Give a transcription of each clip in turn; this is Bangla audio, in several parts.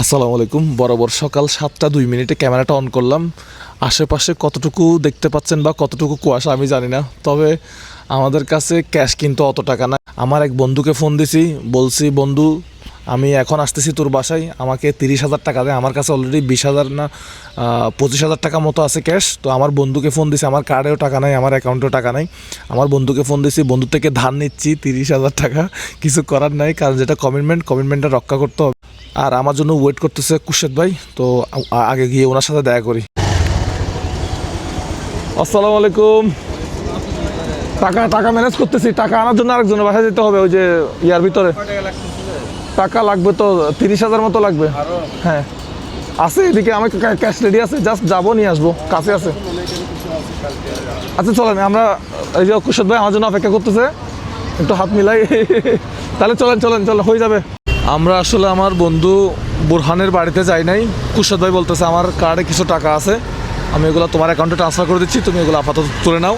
আসসালামু আলাইকুম। বরাবর সকাল সাতটা দুই মিনিটে ক্যামেরাটা অন করলাম। আশেপাশে কতটুকু দেখতে পাচ্ছেন বা কতটুকু কুয়াশা আমি জানি না। তবে আমাদের কাছে ক্যাশ কিন্তু অত টাকা না আমার এক বন্ধুকে ফোন দিছি, বলছি, বন্ধু, আমি এখন আসতেছি তোর বাসায়। আমাকে তিরিশ হাজার টাকা দেয় আমার কাছে অলরেডি বিশ হাজার না পঁচিশ হাজার টাকা মতো আছে ক্যাশ তো আমার বন্ধুকে ফোন দিছি। আমার কার্ডেও টাকা নাই, আমার অ্যাকাউন্টেও টাকা নাই। আমার বন্ধুকে ফোন দিছি, বন্ধু থেকে ধার নিচ্ছি তিরিশ হাজার টাকা। কিছু করার নাই। কারণ যেটা কমিটমেন্ট কমিটমেন্টটা রক্ষা করতে হবে। আর আমার জন্য ওয়েট করতেছে কুশেদ ভাই, তো আগে গিয়ে ওনার সাথে দেখা করি। আসসালামু আলাইকুম। টাকা টাকা ম্যানেজ করতেছি, টাকা আনার জন্য আরেকজনের বাসায় যেতে হবে, ওই যে ইয়ার ভিতরে। টাকা লাগবে তো তিরিশ হাজার মতো লাগবে। হ্যাঁ। আছে এদিকে, আমার ক্যাশ রেডি আছে জাস্ট যাব, নিয়ে আসব, কাছে আছে। আচ্ছা চলেন, আমরা, এই যে কুশদ ভাই আমার জন্য অপেক্ষা করতেছে, একটু হাত মিলাই। তাহলে চলেন চলেন চলেন, হয়ে যাবে। আমরা আসলে আমার বন্ধু বুরহানের বাড়িতে যাই নাই। কুশদ ভাই বলতেছে, আমার কার্ডে কিছু টাকা আছে, আমি এগুলো তোমার অ্যাকাউন্টে ট্রান্সফার করে দিচ্ছি, তুমি এগুলো আপাতত তুলে নাও।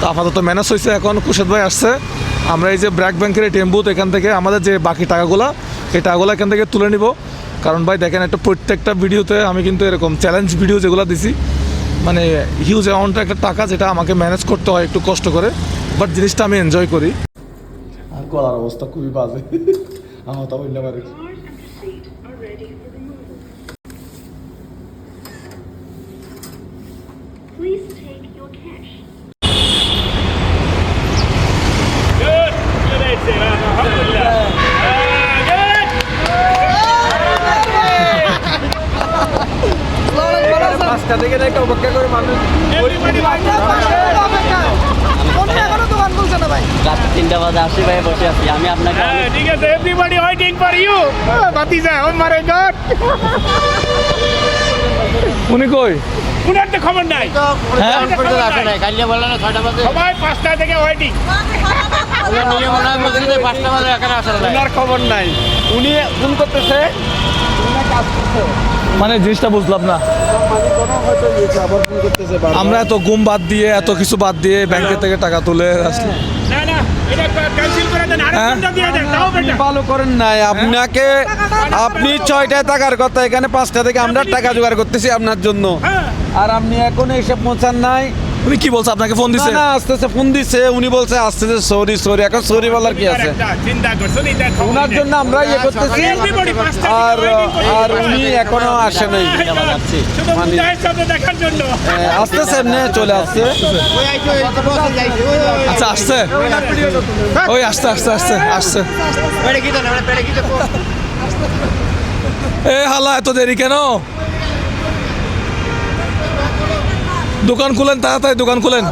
তো আপাতত ম্যানেজ হয়েছে এখন কুশদ ভাই আসছে। আমরা এই যে ব্র্যাক ব্যাংকের এটিএম বুথ এখান থেকে আমাদের যে বাকি টাকাগুলো, এই টাকাগুলো এখান থেকে তুলে নিব। কারণ ভাই, দেখেন একটা প্রত্যেকটা ভিডিওতে আমি কিন্তু এরকম চ্যালেঞ্জ ভিডিও যেগুলো দিছি মানে হিউজ অ্যামাউন্টের একটা টাকা যেটা আমাকে ম্যানেজ করতে হয় একটু কষ্ট করে বাট জিনিসটা আমি এনজয় করি। আর গলার অবস্থা খুবই বাজে। আমার তো বললে পারে Cars and receipt are ready for removal. Please take your cash. Good. Good Ace. Alhamdulillah. Ah, good. পাঁচটা থেকে নাকি অপেক্ষা করে মানুষ রাত তিনটা বাজে আসি ভাই বসে আছি আমি আপনাকে হ্যাঁ, ঠিক আছে এভরিবডি ওয়েটিং ফর ইউ ভাতিজা ও মাই গড উনি কই উনার তো খবর নাই হ্যাঁ আসে নাই বললেন ছয়টা বাজে সবাই পাঁচটা থেকে ওয়েটিং নিয়ে মনে হয় বলছি যে পাঁচটা বাজে এখানে আসা নাই খবর নাই উনি ফোন করতেছে মানে জিনিসটা বুঝলাম না। আমরা এত গুম বাদ দিয়ে এত কিছু বাদ দিয়ে ব্যাংকের থেকে টাকা তুলে আসলে হ্যাঁ? বেটার ভালো করেন নাই আপনাকে আপনি ছয়টায় টাকার কথা এখানে পাঁচটা থেকে আমরা টাকা জোগাড় করতেছি আপনার জন্য। হ্যাঁ। আর আপনি এখন এইসব পৌঁছান নাই উনি কি বলছে? আপনাকে ফোন না দিছে? না আসতেছে ফোন দিছে উনি বলছে আসতেছে সরি সরি এখন সরি বলার কি আছে? ওনার জন্য আমরা ইয়ে করতেছি। আর থেকে waiting করে আর উনি এখনও আসে নাই। শুধু মানে- আসতেছে এমনি চলে আসছে। আচ্ছা আসছে? ওই আসছে আসছে আসছে আসছে। এ হালা এত দেরি কেন? দোকান খুলেন, তাড়াতাড়ি দোকান খুলেন।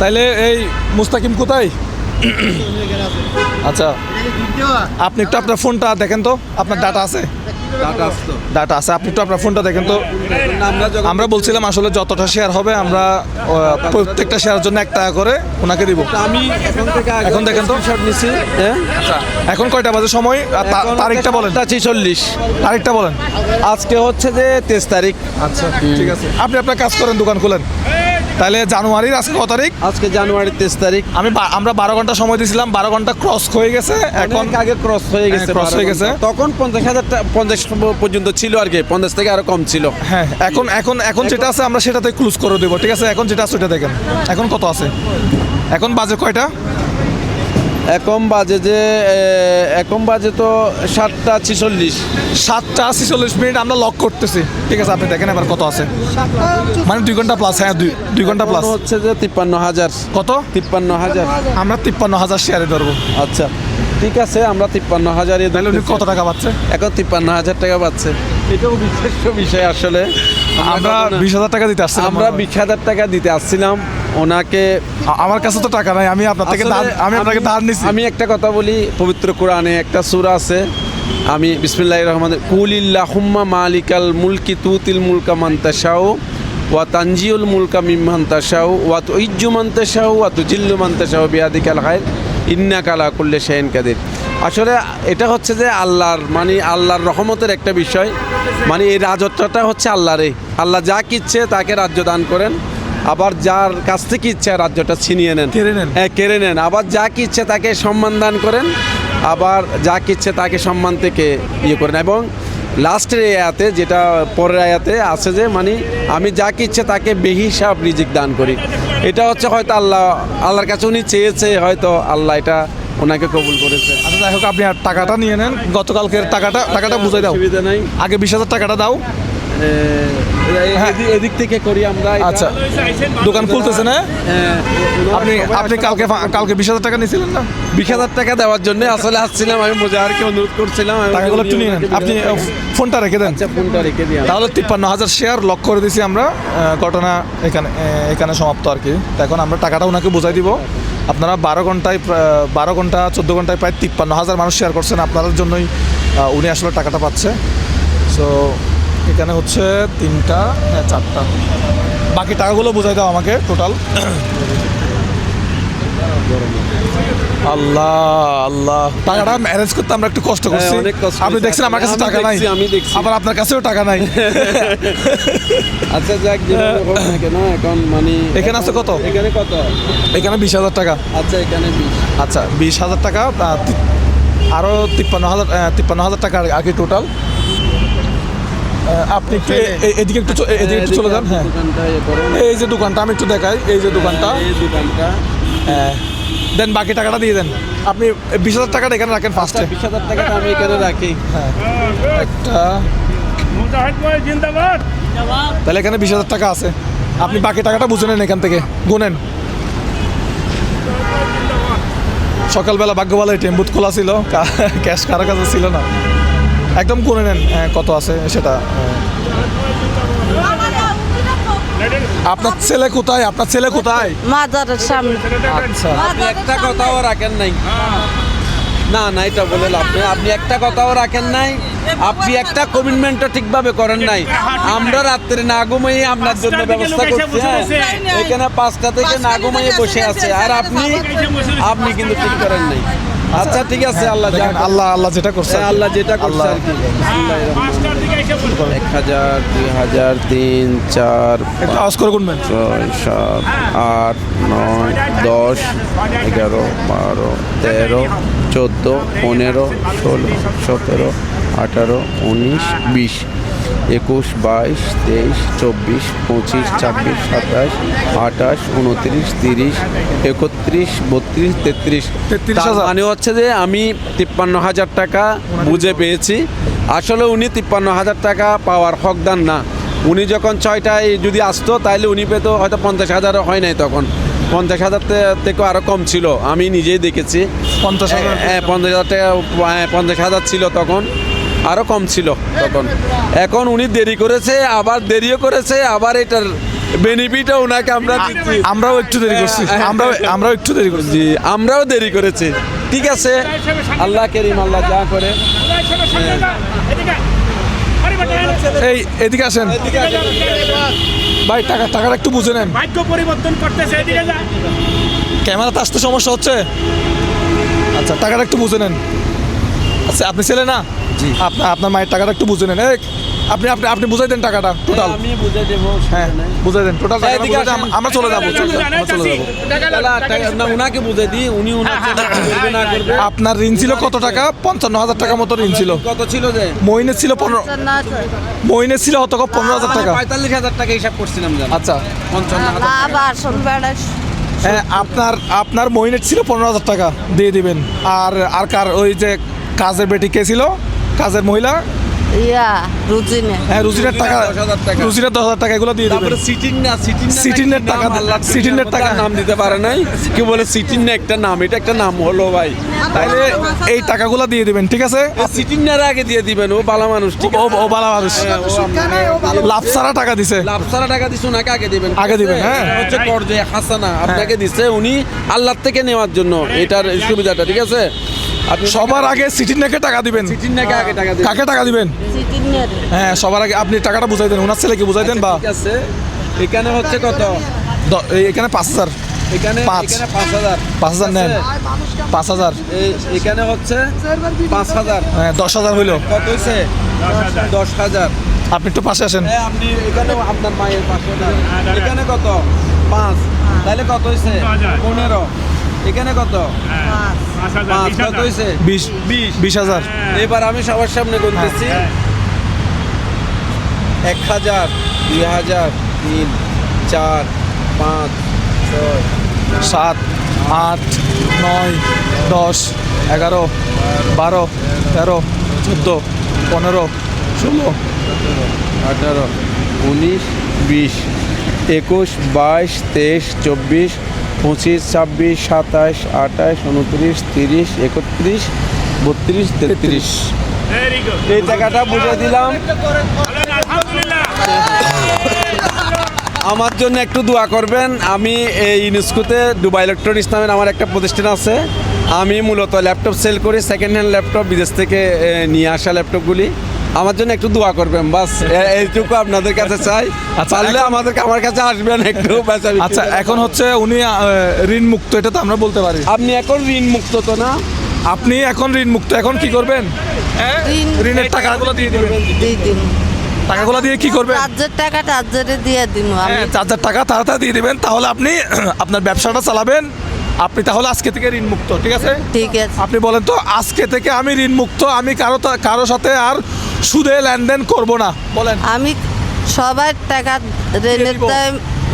তাইলে এই মুস্তাকিম কোথায়? আচ্ছা আপনি একটু আপনার ফোনটা দেখেন তো, আপনার ডাটা আছে। ডাটা আছে। আপনি তো আপনার ফোনটা দেখেন তো। আমরা বলছিলাম আসলে যতটা শেয়ার হবে আমরা প্রত্যেকটা শেয়ারের জন্য এক টাকা করে ওনাকে দিব। আমি এখন দেখেন তো। নিছি। হ্যাঁ? এখন কয়টা বাজে সময়? তারিখটা বলেন। ছিচল্লিশ। তারিখটা বলেন। আজকে হচ্ছে যে তেইশ তারিখ। আচ্ছা ঠিক আছে। আপনি আপনার কাজ করেন দোকান খুলেন। তাহলে জানুয়ারির আজকে কত তারিখ? আজকে জানুয়ারির তেইশ তারিখ। আমি বা- আমরা বারো ঘণ্টা সময় দিয়েছিলাম বারো ঘণ্টা ক্রস হয়ে গেছে এখন এখন আগে ক্রস হয়ে গেছে ক্রস cross হয়ে গেছে। তখন পঞ্চাশ হাজার টা- পঞ্চাশ পর্যন্ত ছিল আর কি পঞ্চাশ থেকে আরও কম ছিল। হ্যাঁ এখন এখন এখন যেটা আছে আমরা সেটাতে ক্লোজ করে দেবো ঠিক আছে? এখন যেটা আছে ওইটা দেখেন। এখন কত আছে? এখন বাজে কয়টা? এখন বাজে যে এখন বাজে তো সাতটা ছিচল্লিশ। সাতটা ছিচল্লিশ মিনিট আমরা লক করতেছি। ঠিক আছে আপনি দেখেন এবার কত আছে। মানে দুই ঘণ্টা প্লাস হ্যাঁ দুই দুই ঘণ্টা প্লাস হচ্ছে যে তিপ্পান্ন হাজার। কত? তিপ্পান্ন হাজার। আমরা তিপ্পান্ন হাজার শেয়ারে ধরবো। আচ্ছা। ঠিক আছে আমরা তিপ্পান্ন হাজারই কত টাকা পাচ্ছে? এখন তিপ্পান্ন হাজার টাকা পাচ্ছে। এটাও বিশেষ বিষয় আসলে। আমরা বিশ হাজার টাকা দিতে আসছি আমরা বিশ হাজার টাকা দিতে আসছিলাম ওনাকে। আমার কাছে তো টাকা নাই আমি আপনার থেকে আমি আপনাকে ধার নিছি আমি একটা কথা বলি পবিত্র কোরআনে একটা সূরা আছে। আমি বিসমিল্লাহ রহমান কুলিল্লা হুম্মা মালিকাল মুলকি তুতিল মুলকা মান্তাশাও ওয়া তানজিউল মুলকা মিম্মান তাশাও ওয়া তুইজ্জু মান তাশাও ওয়া তুজিল্লু মান তাশাও বিয়াদিকাল খায়র ইন্নাকা কালা কুল্লি শাইইন কাদের। আসলে এটা হচ্ছে যে আল্লাহর মানে আল্লাহর রহমতের একটা বিষয়। মানে এই রাজত্বটা হচ্ছে আল্লাহরই। আল্লাহ যা কিচ্ছে তাকে রাজ্য দান করেন। আবার যার কাছ থেকে ইচ্ছে রাজ্যটা ছিনিয়ে নেন। কেড়ে নেন। হ্যাঁ কেড়ে নেন। আবার যা কিচ্ছে তাকে সম্মান দান করেন আবার যা কিচ্ছে তাকে সম্মান থেকে ইয়ে করেন। এবং লাস্টের এই আয়াতে যেটা পরের আয়াতে আছে যে মানে আমি যা কিচ্ছে তাকে বেহিসাব রিজিক দান করি। এটা হচ্ছে হয়তো আল্লাহ আল্লাহর কাছে উনি চেয়েছে হয়তো আল্লাহ এটা ওনাকে কবুল করেছে। আচ্ছা যাই হোক আপনি আর টাকাটা নিয়ে নেন। গতকালকের টাকাটা টাকাটা বুঝাই দাও। আগে বিশ হাজার টাকাটা দাও। এদিক- এদিক থেকে করি আমরা আচ্ছা। দোকান খুলতেছে না? হ্যাঁ, আপনি আপনি কালকে কালকে বিশ হাজার টাকা নিয়েছিলেন না? বিশ হাজার টাকা দেওয়ার জন্য আসলে আসছিলাম আমি মোজাহারকে অনুরোধ করছিলাম টাকাগুলো একটু নিয়ে আপনি ফোনটা রেখে দেন। আচ্ছা ফোনটা রেখে আমি। তাহলে তিপ্পান্ন হাজার শেয়ার লক করে দিয়েছি আমরা। ঘটনা এখানে এখানে সমাপ্ত আর কি। এখন আমরা টাকাটা ওনাকে বোঝাই দিব। আপনারা বারো ঘন্টায় বারো ঘণ্টা চোদ্দ ঘন্টায় প্রায় তিপ্পান্ন হাজার মানুষ শেয়ার করছেন। আপনাদের জন্যই উনি আসলে টাকাটা পাচ্ছে। সো এখানে হচ্ছে তিনটা হ্যাঁ চারটা। বাকি টাকাগুলো বোঝাই দাও আমাকে টোটাল আল্লাহ আল্লাহ। টাকাটা ম্যানেজ করতে আমরা একটু কষ্ট করছি। হ্যাঁ, আপনি দেখছেন আমার কাছে টাকা নাই। আমি দেখছি। আবার আপনার কাছেও টাকা নাই। আচ্ছা যাক যেভাবে না এখন মানে এখানে আছে কত? এখানে কত? এখানে বিশ হাজার টাকা। আচ্ছা এখানে আচ্ছা বিশ হাজার টাকা আহ, তি- আরও তিপ্পান্ন হাজার তিপ্পান্ন হাজার টাকা আর কি টোটাল আপনি একটু এদিকে একটু এদিকে একটু চলে যান। হ্যাঁ। এই যে দোকানটা আমি একটু দেখাই। এই যে দোকানটা। দোকানটা। হ্যাঁ। দেন বাকি টাকাটা দিয়ে দেন। আপনি বিশ হাজার টাকাটা এখানে রাখেন ফার্স্টে বিশ হাজার টাকাটা আমি এখানে রাখি। হ্যাঁ। একটা তাহলে এখানে বিশ হাজার টাকা আছে। আপনি বাকি টাকাটা বুঝে নেন এখান থেকে। গুনেন। সকালবেলা ভাগ্য ভালো টেম্বুত খোলা ছিল। ক্যাশ কারও কাছে ছিল না। একদম গুনে নেন হ্যাঁ, কত আছে সেটা। আপনার ছেলে কোথায়? আপনার ছেলে কোথায়? মাজারের সামনে। আচ্ছা। আপনি একটা কথাও রাখেন নাই। না না এটা বলে লাভ নেই। আপনি একটা কথাও রাখেন নাই। আপনি একটা কমিটমেন্টও ঠিকভাবে করেন নাই। আমরা রাত্রে না ঘুমিয়ে আপনার জন্য ব্যবস্থা করছি হ্যাঁ। এখানে পাঁচটা থেকে না ঘুমিয়ে বসে আছে। আর আপনি আপনি কিন্তু ঠিক করেন নাই। আচ্ছা ঠিক আছে আল্লাহ যা আল্লাহ আল্লাহ যেটা করছে হ্যাঁ, আল্লাহ যেটা করছে আর কি। এক হাজার দুই হাজার তিন চার আওয়াজ করে গুনবেন। ছয় সাত আট নয় দশ এগারো বারো তেরো চোদ্দ পনেরো ষোলো সতেরো আঠারো উনিশ বিশ। একুশ বাইশ তেইশ চব্বিশ পঁচিশ ছাব্বিশ সাতাশ আঠাশ উনত্রিশ তিরিশ একত্রিশ বত্রিশ তেত্রিশ। তেত্রিশ। মানে হচ্ছে যে আমি তিপ্পান্ন হাজার টাকা বুঝে পেয়েছি। আসলে উনি তিপ্পান্ন হাজার টাকা পাওয়ার হকদার না। উনি যখন ছয়টায় যদি আসতো তাহলে উনি পেত হয়তো পঞ্চাশ হাজার হয় নাই তখন। পঞ্চাশ হাজার থেকে আরও কম ছিল। আমি নিজেই দেখেছি। পঞ্চাশ হাজার হ্যাঁ পঞ্চাশ হাজার টাকা হ্যাঁ, পঞ্চাশ হাজার ছিল তখন। আরও কম ছিল তখন। এখন উনি দেরি করেছে আবার দেরিও করেছে আবার এটার বেনিফিটও ওনাকে আমরা দিচ্ছি। আমরাও একটু দেরি করছি। আমরাও আমরাও একটু দেরি করছি। আমরাও দেরি করেছি। ঠিক আছে? আল্লাহ কেরিম আল্লাহ যা করে। মুজাহিদ সাহেবের সামনে যা, এদিকে আয়। আরে বেটা, এই এদিকে আসেন। ভাই টাকা টাকাটা একটু বুঝে নেন। ভাগ্য পরিবর্তন করতেছে এদিকে যা। ক্যামেরাতে আসতে সমস্যা হচ্ছে? আচ্ছা টাকাটা একটু বুঝে নেন। আচ্ছা আপনি ছেলে না। আপনার আপনার মায়ের টাকাটা একটু বুঝে নেন। আপনি আপনি আপনি বুঝাই দেন টাকাটা টোটাল আমি বুঝে দেবো হ্যাঁ বুঝাই দেন। টোটাল টাকাটা এদিকে বুঝাই দেন, আসেন। আমরা চলে যাব চলে যাব, আমরা চলে যাব। না উনাকে বুঝে দিই উনি উনার করবে না করবে। আপনার ঋণ ছিল কত টাকা? পঞ্চান্ন হাজার টাকা মতো ঋণ ছিল। কত ছিল যে? মইনের ছিল পনেরো মইনের ছিল হত পনেরো হাজার টাকা। পঁয়তাল্লিশ হাজার টাকা হিসাব করছিলাম জান। আচ্ছা। পঞ্চান্ন হাজার আবার শোন বেড়াস হ্যাঁ আপনার আপনার মইনের ছিল পনেরো হাজার টাকা। দিয়ে দিবেন। আর আর কার ওই যে কাজের বেটি কে ছিল? কাজের মহিলা? ইয়া রুজিনে। হ্যাঁ রুজিনের টাকা 10,000 দশ হাজার টাকা। এগুলো দিয়ে দেবেন। সিটিং না সিটিং না সিটিনের টাকা নাম, আল্লাহর টাকা। নাম দিতে পারে নাই। কি বলে সিটিং না একটা নাম এটা একটা নাম হলো ভাই। তাইলে এই টাকাগুলো দিয়ে দিবেন ঠিক আছে? সিটিং না আগে দিয়ে দিবেন ও বালা মানুষ ঠিক ও ও ভালো মানুষ। হ্যাঁ, আপনাকে- লাভ ছাড়া টাকা দিছে। লাভ সারা টাকা দিছে ওনাকে আগে দিবেন। আগে দিবেন, হ্যাঁ। হচ্ছে কর্জে হাসানা। আপনাকে দিছে উনি আল্লাহর থেকে নেওয়ার জন্য এটার সুবিধাটা ঠিক আছে? আপনি সবার আগে সিটির নাকে টাকা দিবেন। সিটিং নাকি আগে টাকা দিবেন। কাকে টাকা দিবেন? হ্যাঁ সবার আগে আপনি টাকাটা বুঝাই দেন ওনার ছেলেকে বুঝাই দেন বা ঠিক আছে। এখানে হচ্ছে কত? দ- এই- এখানে পাঁচ হাজার। এখানে পাঁচ। পাঁচ হাজার। পাঁচ হাজার নেন। পাঁচ হাজার। এই- এখানে হচ্ছে পাঁচ হাজার। হ্যাঁ দশ হাজার হইল। কত হয়েছে দশ হাজার। আপনি একটু পাশে আসেন। আপনি এখানে আপনার মায়ের পাঁচশো টাকা এখানে কত? পাঁচ। তাহলে কত হয়েছে পনেরো। এখানে কত? পাঁচ কত হয়েছে বিশ বিশ। হাজার। এবার আমি সবার সামনে গুনতেছি। এক হাজার দুই হাজার তিন চার পাঁচ ছয় সাত আট নয় দশ এগারো বারো তেরো চোদ্দ পনেরো ষোলো আঠারো উনিশ বিশ একুশ বাইশ তেইশ চব্বিশ পঁচিশ, ছাব্বিশ, সাতাশ, আঠাশ, উনত্রিশ, তিরিশ, একত্রিশ, বত্রিশ, তেত্রিশ। এই টাকাটা বুঝে দিলাম। আমার জন্য একটু দোয়া করবেন। আমি এই ইউনেস্কোতে দুবাই ইলেকট্রনিক্স নামের আমার একটা প্রতিষ্ঠান আছে। আমি মূলত ল্যাপটপ সেল করি সেকেন্ড হ্যান্ড ল্যাপটপ, বিদেশ থেকে নিয়ে আসা ল্যাপটপগুলি। আমার জন্য একটু দোয়া করবেন বাস এইটুকু আপনাদের কাছে চাই। আচ্ছা, পারলে আমাদের আমার কাছে আসবেন একটু আচ্ছা এখন হচ্ছে উনি ঋণ মুক্ত এটা তো আমরা বলতে পারি। আপনি এখন ঋণ মুক্ত তো না? আপনি এখন ঋণ মুক্ত এখন কি করবেন? ঋণ ঋণের টাকাগুলো দিয়ে দিবেন। দিয়ে দিন। টাকাগুলো দিয়ে কি করবেন? রাজ্যের টাকা টাজ্যেরে দিয়ে দিন আমি। হ্যাঁ চার হাজার টাকা তাড়াতাড়ি দিয়ে দিবেন তাহলে আপনি আপনার ব্যবসাটা চালাবেন। আপনি তাহলে আজকে থেকে ঋণ মুক্ত ঠিক আছে? ঠিক আছে। আপনি বলেন তো আজকে থেকে আমি ঋণ মুক্ত আমি কারও তা- কারও সাথে আর সুদে লেনদেন করব না বলেন। আমি সবার টাকা ঋণের?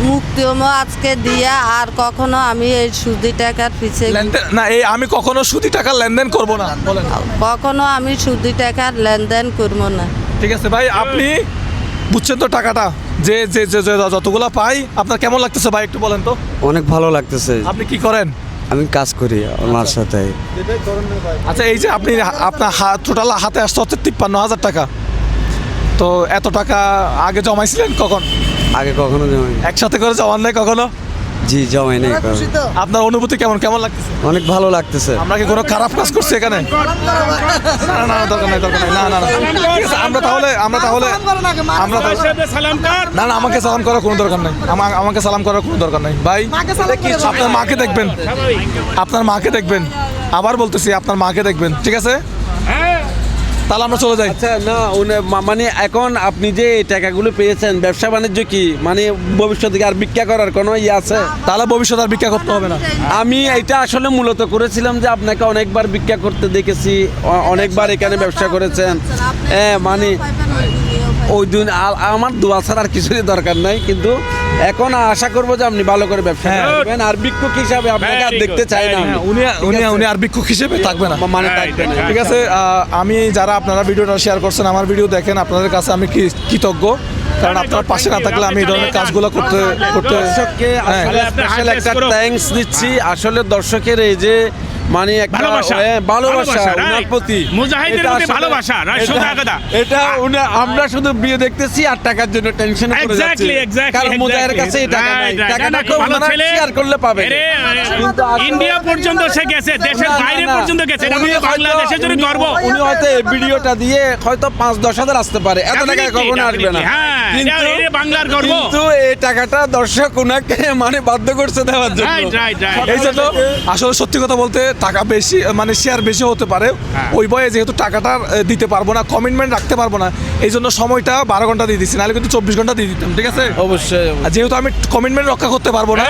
মুক্তি আজকে দিয়া আর কখনো আমি এই সুদি টাকার পিছিয়ে লেনদেন না এই আমি কখনো সুদি টাকা লেনদেন করব না বলেন। কখনো আমি সুদি টাকার লেনদেন করব না। ঠিক আছে ভাই আপনি বুঝছেন তো টাকাটা? যে যে যে যে যতগুলো পাই আপনার কেমন লাগতেছে ভাই একটু বলেন তো। অনেক ভালো লাগতেছে। আপনি কি করেন? আমি কাজ করি ওনার সাথে। আচ্ছা এই যে আপনি আপনার টোটাল হাতে আসতে হচ্ছে তিপ্পান্ন হাজার টাকা। তো এত টাকা আগে জমাইছিলেন কখন? আগে কখনো জমাই একসাথে করে জমান নেই কখনো? জি জমাই নাই আপনার অনুভূতি কেমন? কেমন লাগতেছে? অনেক ভালো লাগতেছে। আমরা কি কোনো খারাপ কাজ করছি এখানে? না না দরকার নাই দরকার নাই। না না না। ঠিক আছে, আমরা তাহলে আমরা তাহলে আমরা না না আমাকে সালাম করার কোনো দরকার নাই। আমা- আমাকে সালাম করার কোনো দরকার নাই। ভাই আপনার মাকে দেখবেন। আপনার মাকে দেখবেন। আবার বলতেছি আপনার মাকে দেখবেন। ঠিক আছে? তাহলে আমরা চলে যাই। আচ্ছা না উনি- মানে এখন আপনি যে এই টাকাগুলো পেয়েছেন ব্যবসা বাণিজ্য কি? মানে ভবিষ্যতে কি আর ভিক্ষা করার কোনো ইয়ে আছে? তাহলে ভবিষ্যৎ আর ভিক্ষা করতে হবে না। আমি এটা আসলে মূলত করেছিলাম যে আপনাকে অনেকবার ভিক্ষা করতে দেখেছি অনেকবার এখানে ব্যবসা করেছেন। হ্যাঁ মানে ওই দিন আমার দোয়া ছাড়া আর কিছুরই দরকার নাই কিন্তু এখন আশা করব যে আপনি ভালো করে ব্যবসা হ্যাঁ। করবেন। আর ভিক্ষুক হিসাবে আপনাকে আর দেখতে চাই না। হ্যাঁ, উনি উনি উনি আর ভিক্ষুক হিসেবে থাকবে না। মানে Right, থাকবে না। ঠিক আছে আমি যারা আপনারা ভিডিওটা শেয়ার করছেন আমার ভিডিও দেখেন আপনাদের কাছে আমি কি- কৃতজ্ঞ। কারণ আপনার পাশে না থাকলে আমি এই ধরনের কাজগুলো করতে করতে দর্শককে হ্যাঁ। আসলে একটা দিচ্ছি আসলে দর্শকের এই যে মানে ভালোবাসা। হ্যাঁ. প্রতি। মুজাহিদের এটা প্রতি ভালোবাসা, সোজা কথা। এটা আমরা শুধু বিয়ে দেখতেছি আর টাকার জন্য টেনশন করে কারণ কাছে এই টাকা নাই। Right, right. টাকাটা না, না, ভালো ছেলে। শেয়ার করলে পাবে। কিন্তু ইন্ডিয়া পর্যন্ত সে গেছে দেশের বাইরে পর্যন্ত গেছে। এটা উনি আমাদের বাংলাদেশের জন্য গর্ব। উনি হয়তো এই ভিডিওটা দিয়ে হয়তো পাঁচ দশ হাজার আসতে পারে। এত টাকা কখনো আসবে না। হ্যাঁ, কিন্তু বাংলার গর্ব। কিন্তু এই টাকাটা দর্শক উনাকে মানে বাধ্য করছে দেওয়ার জন্য। এই জন্য আসলে সত্যি কথা বলতে টাকা বেশি মানে শেয়ার বেশি হতে পারে। হ্যাঁ। ওই বয়ে যেহেতু টাকাটা দিতে পারব না কমিটমেন্ট রাখতে পারব না এই জন্য সময়টা বারো ঘণ্টা দিয়ে দিচ্ছি নাহলে কিন্তু চব্বিশ ঘণ্টা দিয়ে দিতাম ঠিক আছে? অবশ্যই আর যেহেতু আমি কমিটমেন্ট রক্ষা করতে পারব না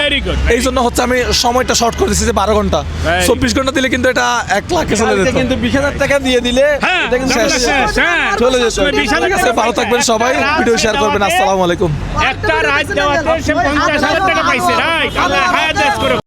এই জন্য হচ্ছে আমি সময়টা শর্ট করে দিচ্ছি যে বারো ঘণ্টা। চব্বিশ ঘণ্টা দিলে কিন্তু এটা এক লাখে চলে যেত। কিন্তু বিশ হাজার টাকা দিয়ে দিলে হ্যাঁ এটা কিন্তু শেষ। শেষ। হ্যাঁ চলে যেত। ঠিক আছে ভালো থাকবেন সবাই ভিডিও শেয়ার করবেন আসসালামু আলাইকুম। একটা রাত দেওয়াতে সে পঞ্চাশ হাজার টাকা পাইছে